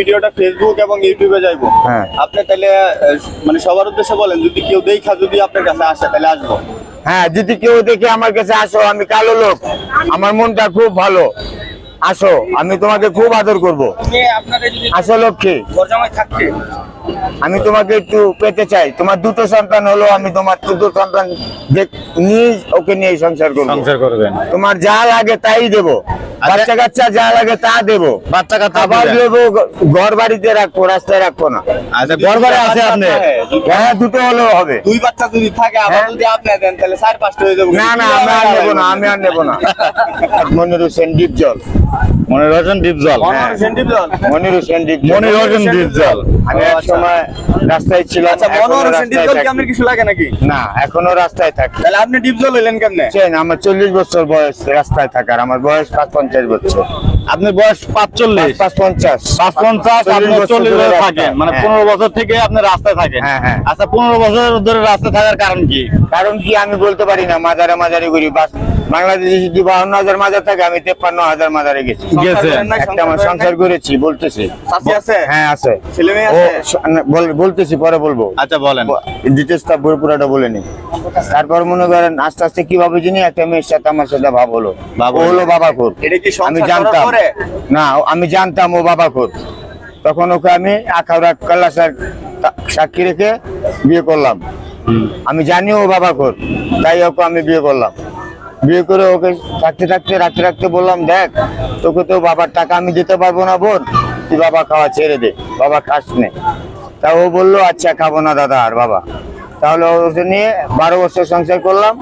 ভিডিওটা ফেসবুক এবং ইউটিউবে যাইবো। হ্যাঁ। আপনি তাহলে মানে সবার উদ্দেশ্যে বলেন যদি কেউ দেখা যদি আপনার কাছে আসে তাহলে আসব। হ্যাঁ যদি কেউ দেখে আমার কাছে আসো আমি কালো লোক। আমার মনটা খুব ভালো। আসো আমি তোমাকে খুব আদর করব। আসো লক্ষ্মী। আমি তোমাকে একটু পেতে চাই। তোমার দুটো সন্তান হলো আমি তোমার দুটো সন্তান নিয়ে ওকে নিয়ে সংসার করব। সংসার করবেন। তোমার যা লাগে তাই দেবো। বাচ্চা কাচ্চা যা লাগে তা দেবো। বাচ্চা কাচ্চা। দেবো ঘর বাড়িতে রাখব রাস্তায় রাখব না। আচ্ছা ঘর বাড়ি আছে আপনি হ্যাঁ দুটো হলেও হবে। দুই বাচ্চা যদি থাকে আবার হ্যাঁ। যদি আপনি দেন তাহলে চার পাঁচটা হয়ে যাবে। না না আমি আর নেব না আমি আর নেব না। মনির হোসেন ডিপ জল। মনে রয়েছেন ডিপ জল। মনির হোসেন ডিপ জল। মনির হোসেন ডিপ জল। আমি সময় রাস্তায় ছিলাম আচ্ছা। আপনার কিছু লাগে নাকি? না এখনও রাস্তায় থাকি। তাহলে আপনি হইলেন কেমনে? আমার চল্লিশ বছর বয়স রাস্তায় থাকার আমার বয়স পাঁচ পঞ্চাশ বছর। আপনার বয়স পাঁচচল্লিশ। পাঁচ পঞ্চাশ পাঁচ পঞ্চাশ আপনি চল্লিশ ধরে থাকেন। মানে হ্যাঁ। পনেরো বছর থেকে আপনি রাস্তায় থাকেন। হ্যাঁ, হ্যাঁ। আচ্ছা পনেরো বছর ধরে রাস্তায় থাকার কারণ কি? কারণ কি আমি বলতে পারি না মাজারে মাজারে ঘুরি বাস। বাংলাদেশে যদি বাহান্ন হাজার মাজার থাকে আমি তেপ্পান্ন হাজার মাজারে গেছি। গেছে। করেন নাই, একটা আমার সংসার করেছি বলতেছি। হ্যাঁ আছে। ছেলে মেয়ে বলতেছি পরে বলব। আচ্ছা বলেন। ডিটেলসটা পুরোপুরাটা বলে নি। তারপর মনে করেন আস্তে আস্তে কীভাবে জানি একটা মেয়ের সাথে আমার সাথে ভাব হলো। ভাব হলো। বাবা খোর এটা কি আমি জানতাম। পরে? না আমি জানতাম ও বাবা খোর তখন ওকে আমি আখাউড়া কাল্লাসার সাক্ষী রেখে বিয়ে করলাম। আমি জানি ও বাবা খোর তাই ওকে আমি বিয়ে করলাম। বিয়ে করে ওকে থাকতে থাকতে রাখতে রাখতে বললাম দেখ তোকে তো বাবার টাকা আমি দিতে পারব না বোন। তুই বাবা খাওয়া ছেড়ে দে বাবা খাস নে। তা ও বলল আচ্ছা খাব না দাদা আর বাবা। তাহলে ওকে নিয়ে বারো বছর সংসার করলাম।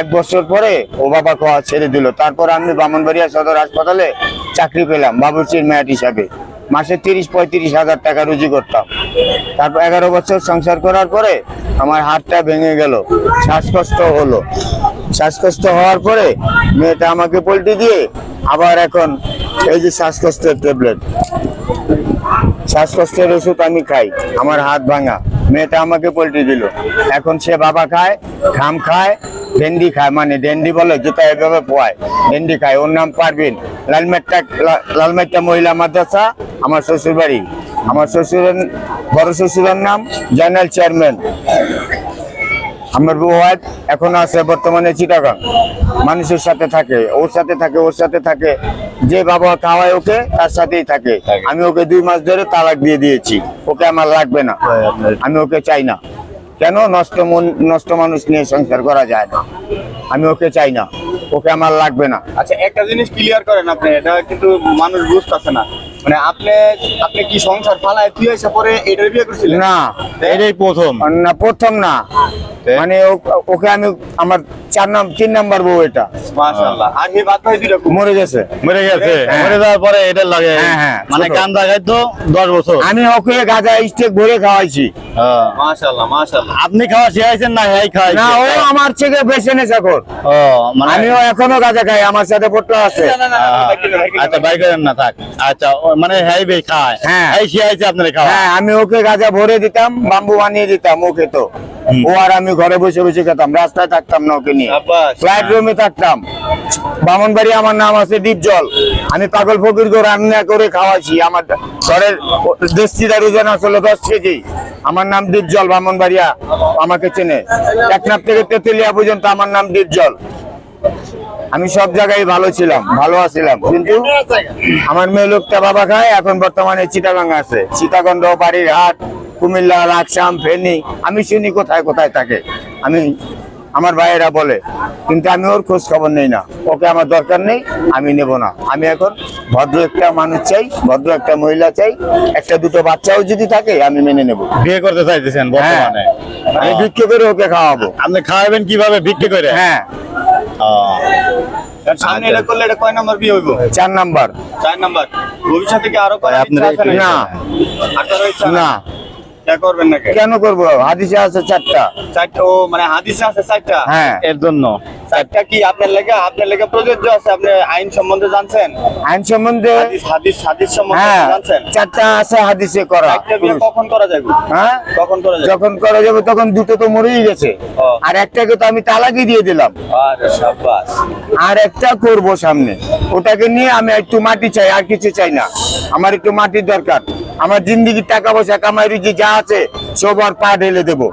এক বছর পরে ও বাবা খাওয়া ছেড়ে দিল। তারপর আমি বামনবাড়িয়া সদর হাসপাতালে চাকরি পেলাম, বাবুর্চির ম্যাট হিসাবে। মাসে তিরিশ, পঁয়ত্রিশ হাজার টাকা রুজি করতাম। তারপর এগারো বছর সংসার করার পরে আমার হাতটা ভেঙে গেল, শ্বাসকষ্ট হলো। শ্বাসকষ্ট হওয়ার পরে মেয়েটা আমাকে পোল্ট্রি দিয়ে আবার এখন এই যে শ্বাসকষ্টের ট্যাবলেট। শ্বাসকষ্টের ওষুধ আমি খাই, আমার হাত ভাঙা। মেয়েটা আমাকে পোল্ট্রি দিল। এখন সে বাবা খায়, ঘাম খায় ডেন্ডি খায় মানে ডেন্ডি বলে যেটা এভাবে পোয়ায়। ডেন্ডি খায় ওর নাম পারবিন লালমেটটা লালমেটটা মহিলা মাদ্রাসা আমার শ্বশুর বাড়ি আমার শ্বশুরের বড় শ্বশুরের নাম জেনারেল চেয়ারম্যান। আমার ওয়াইফ এখন আছে বর্তমানে চিটাগাং। মানুষের সাথে থাকে ওর সাথে থাকে ওর সাথে থাকে। যে বাবা খাওয়ায় ওকে তার সাথেই থাকে। আমি ওকে দুই মাস ধরে তালাক দিয়ে দিয়েছি। ওকে আমার লাগবে না। আমি ওকে চাই না। কেন নষ্ট মন নষ্ট মানুষ নিয়ে সংসার করা যায় না? আমি ওকে চাই না। ওকে আমার লাগবে না। আচ্ছা একটা জিনিস ক্লিয়ার করেন আপনি এটা কিন্তু মানুষ বুঝতে বুঝতেছে না। মানে আপনি আপনি কি সংসার ফালায় তুই এসে পরে এটার বিয়ে করছিলেন? না এটাই প্রথম। না প্রথম না। মানে ওকে আমি আমার চার নাম তিন নাম্বার বউ এটা মরে গেছে মরে গেছে হ্যাঁ। মরে যাওয়ার পরে এটা লাগে হ্যাঁ, হ্যাঁ, মানে দশ বছর আমি ওকে গাঁজা স্টেক ভরে খাওয়াইছি হ্যাঁ। আপনি খাওয়া শিখাইছেন না হ্যাঁ খাই না ও আমার থেকে বেছে নেছে এখন মানে আমিও এখনও গাঁজা খাই আমার সাথে পোটলা আছে আচ্ছা বাইক বাই করেন না থাক আচ্ছা ও মানে হ্যাঁ বে খায় হ্যাঁ। এই শিখাইছে আপনার খাওয়া হ্যাঁ আমি ওকে গাঁজা ভরে দিতাম বাম্বু বানিয়ে দিতাম ওকে তো ও আর আমি ঘরে বসে বসে খেতাম রাস্তায় থাকতাম না ওকে নিয়ে। ফ্লাইট রুমে থাকতাম। বামনবাড়ি আমার নাম আছে দ্বীপ জল আমি পাগল ফকির করে রান্না করে খাওয়াছি আমার ঘরের দেশি দারু যেন আসলে দশ কেজি। আমার নাম দ্বীপ জল বামনবাড়িয়া। আমাকে চেনে। একনাপ থেকে তেতুলিয়া পর্যন্ত আমার নাম দ্বীপ জল আমি সব জায়গায় ভালো ছিলাম ভালো আছিলাম। কিন্তু আমার মেয়ে লোকটা বাবা খায় এখন বর্তমানে চিটাগাং আছে। সীতাগন্ধ বাড়ির হাট কুমিল্লা লাকসাম ফেনী। আমি শুনি কোথায় কোথায় থাকে? আমি আমার ভাইয়েরা বলে কিন্তু আমি ওর খোঁজ খবর নেই না। ওকে আমার দরকার নেই আমি নেব না। আমি এখন ভদ্র একটা মানুষ চাই ভদ্র একটা মহিলা চাই একটা দুটো বাচ্চাও যদি থাকে আমি মেনে নেব। বিয়ে করতে চাইতেছেন বর্তমানে? আমি বিক্রি করে ওকে খাওয়াবো। আপনি খাওয়াবেন কীভাবে বিক্রি করে? হ্যাঁ। সামনে এটা করলে এটা কয় নাম্বার বিয়ে হইব? চার নাম্বার। চার নাম্বার। ভবিষ্যতে কি আরও আপনার না। করবেন না কেন করব? হাদিসে আছে চারটা। চারটা ও মানে হাদিসে আছে চারটা? হ্যাঁ। এর জন্য। চারটা কি আপনার লেগে আপনার লেগে প্রযোজ্য আছে? আপনি আইন সম্বন্ধে জানছেন? আইন সম্বন্ধে হাদিস হাদিস সম্বন্ধে হ্যাঁ জানছেন? চারটা আছে হাদিসে করা। একটা বিয়ে কখন করা যাবে? হ্যাঁ? কখন করা যাবে? যখন করা যাবে তখন দুটো তো মরেই গেছে। আর একটাকে তো আমি তালাকি দিয়ে দিলাম। আরে সাব্বাস। আর একটা করব সামনে। ওটাকে নিয়ে আমি একটু মাটি চাই আর কিছু চাই না। আমার একটু মাটির দরকার। আমার জিন্দিগির টাকা পয়সা কামাই রুজি যা আছে সব আর পা ঢেলে দেবো।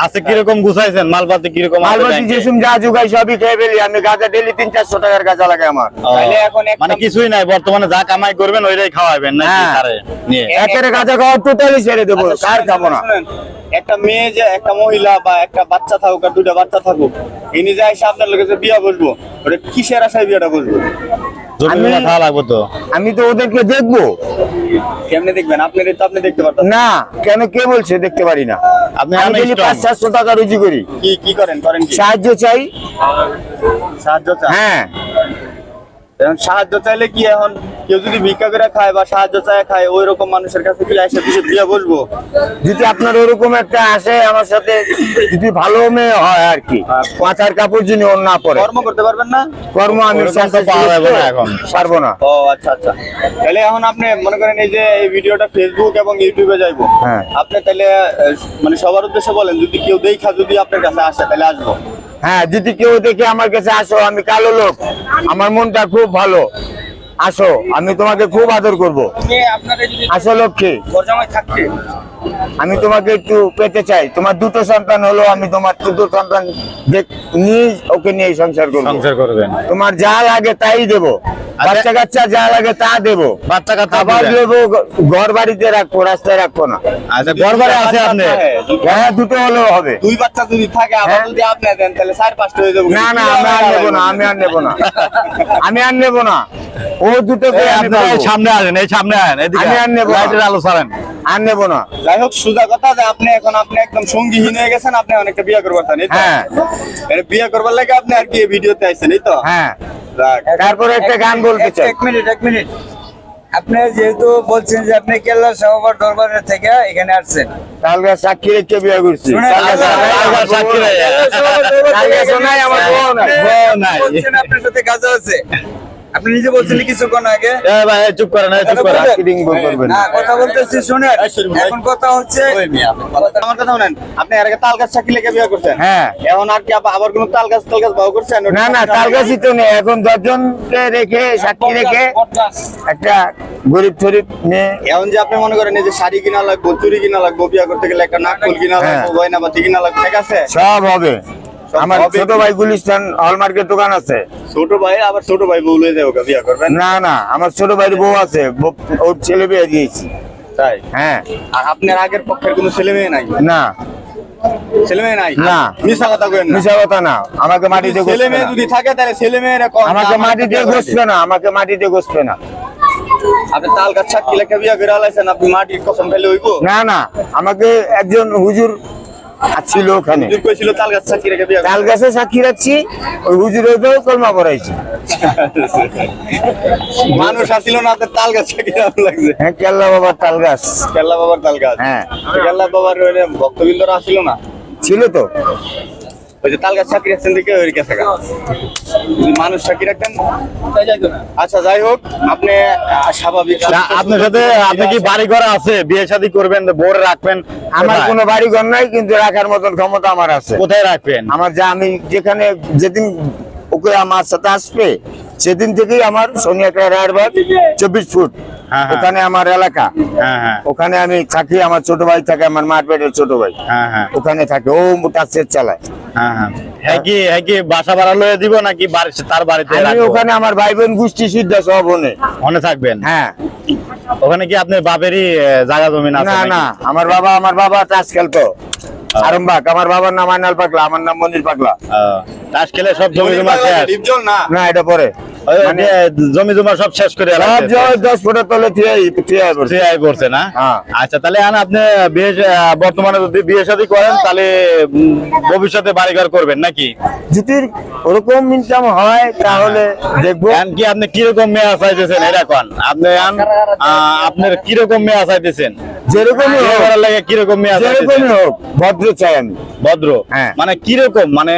আছে কীরকম গুছাইছেন? মালপাতি কীরকম মালপাতি ব্যাংকে? যা জুগাই সবই খেয়ে ফেলি আমি গাঁজা ডেলি তিন চারশো টাকার গাঁজা লাগে আমার। তাহলে এখন মানে কিছুই নাই বর্তমানে যা কামাই করবেন ওইটাই খাওয়াবেন নাকি হ্যাঁ। একের গাঁজা খাওয়া টোটালি ছেড়ে দেবো আচ্ছা, কার খাব না? একটা মেয়ে যে একটা মহিলা বা একটা বাচ্চা থাকুক আর দুটা বাচ্চা থাকুক ইনি যে এসে আপনার লোকের বিয়া বসবো ওটা কিসের আশায় বিয়েটা বসবো? আমি- জমা খাওয়া লাগবে তো। আমি তো ওদেরকে দেখব। কেমনে দেখবেন? আপনার তো আপনি দেখতে পারতেন না কেন কে বলছে দেখতে পারি না? আপনি আমি। পাঁচ সাতশো টাকা রুজি করি। কি কি করেন? করেন সাহায্য চাই। সাহায্য চান? হ্যাঁ। এখন সাহায্য চাইলে কি এখন কেউ যদি ভিক্ষা করে খায় বা সাহায্য চায় খায় ওই রকম মানুষের কাছে কি এসে কিছু বিয়ে বসবো? যদি আপনার ওরকম একটা আসে আমার সাথে যদি ভালো মেয়ে হয় আর কি মাথার কাপড় যিনি ওর না পরে। কর্ম করতে পারবেন না? কর্ম আমি পাওয়া যাবে না এখন। পারব না। ও আচ্ছা আচ্ছা। তাহলে এখন আপনি মনে করেন এই যে এই ভিডিওটা ফেসবুক এবং ইউটিউবে যাইবো। হ্যাঁ। আপনি তাহলে মানে সবার উদ্দেশ্যে বলেন যদি কেউ দেখা যদি আপনার কাছে আসে তাহলে আসব। হ্যাঁ যদি কেউ দেখে আমার কাছে আসো আমি কালো লোক। আমার মনটা খুব ভালো। আসো আমি তোমাকে খুব আদর করব। আসো লক্ষ্মী। আমি তোমাকে একটু পেতে চাই। তোমার দুটো সন্তান হলো আমি তোমার দুটো সন্তান নিয়ে ওকে নিয়ে সংসার করব। সংসার করবেন। তোমার যা লাগে তাই দেবো। বাচ্চা কাচ্চা যা লাগে তা দেবো। বাচ্চা কাচ্চা খাবার দেবো ঘর বাড়িতে রাখব রাস্তায় রাখব না। আচ্ছা ঘর বাড়ি আছে আপনি হ্যাঁ দুটো হলেও হবে। দুই বাচ্চা যদি থাকে আবার হ্যাঁ। যদি আপনি দেন তাহলে চার পাঁচটা হয়ে যাবে। না না আমি আর নেব না আমি আর নেব না। আমি আর নেব না। ও। এই সামনে আসেন এই সামনে আসেন এদিকে আমি আর নেব। আলো আর নেব না। যাই হোক সুজা কথা যে আপনি এখন আপনি একদম সঙ্গীহীন হয়ে গেছেন আপনি অনেকটা বিয়ে করবার চান তো? হ্যাঁ। মানে বিয়ে করবার লাগে আপনি আর কি ভিডিওতে আইছেন এই তো? হ্যাঁ। তারপরে একটা গান বলতে চাই। এক মিনিট এক মিনিট। আপনি যেহেতু বলছেন যে আপনি কেল্লা সহবার দরবারের থেকে এখানে আসছেন। কালকে সাক্ষী রেখে বিয়ে করছি। আপনার সাথে কাজ আছে। আপনি নিজে কিছুক্ষণ আগে। ভাই চুপ করেন চুপ করেন বল করবেন। না কথা বলতেছি শুনেন। এখন কথা হচ্ছে ওই মেয়ে, আমার কথা শুনেন আপনি এর আগে তাল গাছ সাক্ষী লেগে বিয়ে করছেন। হ্যাঁ। এখন আর কি আবার কোনো তাল গাছ তাল গাছ ভাও করছেন? না না তো নেই। এখন দশজনকে রেখে সাক্ষী রেখে একটা গরিব মেয়ে এখন যে আপনি মনে করেন এই যে শাড়ি কিনা লাগবো চুরি কিনা লাগবো বিয়ে করতে গেলে একটা নাকফুল কিনা হ্যাঁ। লাগবো গয়না বাতি কিনা লাগবে ঠিক আছে? সব হবে। আমার ছোট ভাই গুলিস্তান হলমার্কের দোকান আছে। ছোট ভাই আবার ছোট ভাই বউ লয়ে যাব বিয়ে করবেন? না না আমার ছোট ভাইয়ের বউ আছে ওর ছেলে বিয়ে দিয়েছি। তাই? হ্যাঁ। আর আপনার আগের পক্ষের কোনো ছেলে মেয়ে নাই? না। ছেলে মেয়ে নাই? না। মিশা কথা মিশা কথা না। আমাকে মাটিতে ছেলে মেয়ে যদি থাকে তাহলে ছেলে মেয়েরা আমাকে মাটিতে ঘষবে না। আমাকে মাটিতে ঘষবে না। আপনি তাল গাছ সাক্ষী লেখা বিয়ে করে আলাইছেন আপনি মাটির কসম ফেলে হইবো? না না। আমাকে একজন হুজুর ছিল ওখানে তাল গাছ। সাক্ষী রাখছি ওই হুজুরের কলমা পড়াইছি। মানুষ আসিল না তাল গাছ লাগছে। হ্যাঁ কেল্লা বাবার তাল গাছ কেল্লা বাবার তাল গাছ হ্যাঁ। কেল্লা বাবার ওই ভক্তবৃন্দরা আসিল না? ছিল তো। ওই যে তাল গাছ সাক্ষী রাখছেন দেখে ওই মানুষ রাখতেন। আচ্ছা যাই হোক আপনি স্বাভাবিক আপনার সাথে আপনি কি বাড়ি ঘর আছে? বিয়ে শাদী করবেন বোরে রাখবেন? আমার কোনো বাড়ি ঘর নাই কিন্তু রাখার মতন ক্ষমতা আমার আছে। কোথায় রাখবেন? আমার যা আমি যেখানে যেদিন ওকে আমার সাথে আসবে সেদিন থেকেই আমার সোনিয়াটা রায়েরবাগ চব্বিশ ফুট। ওখানে আমার এলাকা। হ্যাঁ হ্যাঁ। ওখানে আমি থাকি আমার ছোট ভাই থাকে আমার মার পেটের ছোট ভাই। হ্যাঁ হ্যাঁ। ওখানে থাকে ও তার সেট চালায়। হ্যাঁ হ্যাঁ। হ্যাঁ। কি হ্যাঁ বাসা ভাড়া লয়ে দিব নাকি তার বাড়িতে ওখানে আমার ভাই বোন গোষ্ঠী সিদ্ধা সব ওখানে থাকবেন? হ্যাঁ। ওখানে কি আপনার বাপেরই জায়গা জমি না না আমার বাবা আমার বাবা তাস খেলতো। আরম্বাক আমার বাবার নাম আইনাল পাগলা আমার নাম মনির পাগলা। খেলে সব জমি জমা না? না এটা পরে। জমি জমা সব শেষ করে সব রাখছে। জয় দশ ফুটের তলে থিয়ে থিয়ে পড়ছে। CI পড়ছে না। আচ্ছা তাহলে আপনি বিয়ে বর্তমানে যদি বিয়ে শাদী করেন তাহলে উম, ভবিষ্যতে বাড়িঘর করবেন নাকি? যদি ওরকম ইনকাম হয় তাহলে দেখব। কি আপনি কীরকম মেয়ে চাইতেছেন? এটা কোন। আপনি আপনার কীরকম মেয়ে চাইতেছেন? যেরকমই হোক। করার লাগে কীরকম মেয়ে যেরকমই হোক ভদ্র চাই আমি। ভদ্র? হ্যাঁ। মানে কীরকম? মানে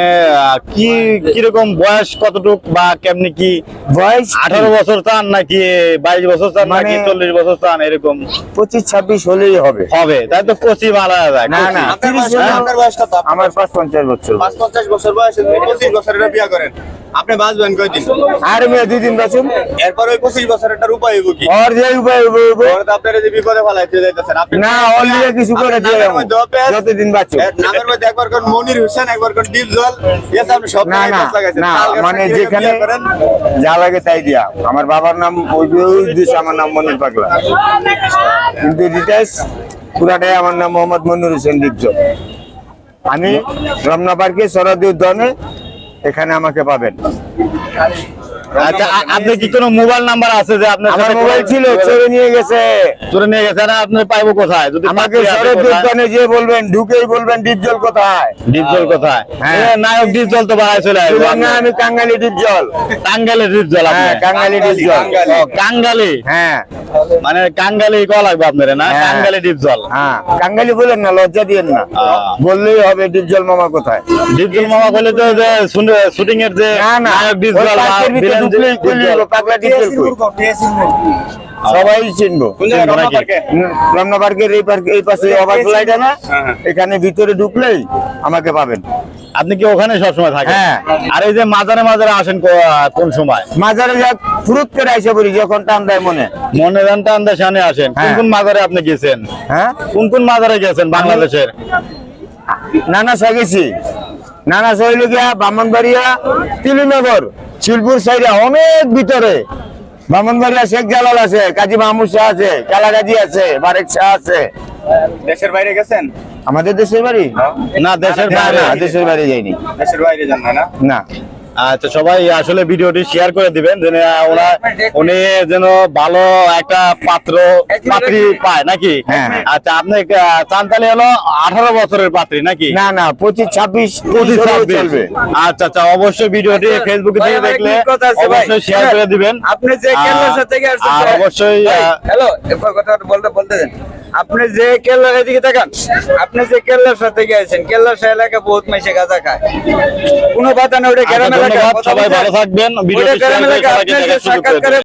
কি কীরকম বয়স কতটুক বা কেমনি কি বয়স আঠারো বছর চান নাকি বাইশ বছর চান মানে- নাকি চল্লিশ বছর চান এরকম? পঁচিশ ছাব্বিশ হলেই হবে। হবে তাই তো কচি মারা যায় না, না। আপনার বয়স কত? আপনার বয়স কত আমার পাঁচ পঞ্চাশ বছর। পাঁচ পঞ্চাশ বছর বয়সে পঁচিশ বছরের বিয়ে করেন। আপনি বাঁচবেন কয়দিন? আর মেয়ে দুই দিন বাঁচুন। এরপর ওই পঁচিশ বছরেরটার উপায় হইব কি? ওর যে উপায় হইবো হইবো। ওর তো আপনারা যে বিপদে ফেলাইতে যাইতেছেন আপনি না ওর লিগে কিছু করে দিয়ে যতদিন নামের মধ্যে একবার কোন মনির হোসেন একবার কোন ডিপ জল এস আপনি সব না না মানে যেখানে করেন। যা লাগে তাই দিয়া। আমার বাবার নাম ওই দিয়েছে আমার নাম মনির পাগলা। কিন্তু পুরাটাই আমার নাম মোহাম্মদ মনির হোসেন ডিপজল আমি রমনা পার্কে সরদি উদ্যানে এখানে আমাকে পাবেন। আচ্ছা আ- আপনি কি কোনো মোবাইল নাম্বার আছে যে আপনার আমার মোবাইল ছিল যোগাযোগ- নিয়ে গেছে। চলে নিয়ে গেছে না আপনি পাইবো কোথায়? যদি আমাকে পাত্রী আছে সরদি কোথায়? উদ্যানে যে বলবেন ঢুকেই বলবেন ডিপজল কোথায়? ডিপজল কোথায়? হ্যাঁ। নায়ক ডিপজল তো বাড়ায় চলে আসবে। না আমি কাঙ্গালি ডিপজল। টাঙ্গালে ডিপজল হ্যাঁ কাঙ্গালি ডিপজল। কাঙ্গালি। হ্যাঁ। মানে কাঙ্গালি কল লাগবে আপনার না? হ্যাঁ। কাঙ্গালি ডিপজল। হ্যাঁ কাঙ্গালি বলেন না লজ্জা দিয়েন না। বললেই হবে ডিপজল মামা কোথায়? ডিপজল মামা কইলে তো যে শুটিং এর যে নায়ক ডিপজল সবাই চিনবো। কোন রমনা পার্কের এই পার্ক এই পাশে ওভারফ্লাইটা না হ্যাঁ, হ্যাঁ। এখানে ভিতরে ঢুকলেই আমাকে পাবেন। আপনি কি ওখানে সবসময় থাকেন? হ্যাঁ। আর এই যে মাজারে মাজারে আসেন কোন সময়? মাজারে যাক ফুরুত করে আইসা পড়ি যখন টান দেয় মনে। মনে দেন টান দেশানে আসেন। কোন হ্যাঁ। কোন মাজারে আপনি গেছেন? হ্যাঁ? কোন কোন মাজারে গেছেন বাংলাদেশের? নানা গেছি। নানা হইল গিয়া ব্রাহ্মণবাড়িয়া তিলুনগর। শিলপুর সাইডে অনেক ভিতরে। ব্রাহ্মণবাড়িয়া শেখ জালাল আছে কাজী মাহমুদ শাহ আছে কালাগাজী আছে বারেক শাহ আছে। দেশের বাইরে গেছেন? আমাদের দেশের বাড়ি? না দেশের বাইরে দেশের বাইরে যাইনি। দেশের বাইরে যান না, না? না। আচ্ছা সবাই আসলে ভিডিওটি শেয়ার করে দিবেন যেন ওরা উনি যেন ভালো একটা পাত্র পাত্রী পায় নাকি হ্যাঁ। আচ্ছা আপনি চান তাহলে হলো আঠারো বছরের পাত্রী নাকি না না পঁচিশ ছাব্বিশ পঁচিশ। চলবে আচ্ছা আচ্ছা অবশ্যই ভিডিওটি আচ্ছা, ফেসবুকে ভাই, থেকে দেখলে একটি কথা আছে, ভাই। অবশ্যই শেয়ার করে দিবেন আপনি যে থেকে আর অবশ্যই হ্যালো কথা বলতে বলতে দেন আপনি যে কেল্লার এদিকে তাকান আপনি যে কেল্লার সাথে গিয়েছেন কেল্লার সে এলাকা বহুত মেসে গাঁজা খায়। কোনো কথা না ওটা গ্রামের গ্রাম এলাকা সবাই ভালো থাকবেন ভিডিওটি শেয়ার করে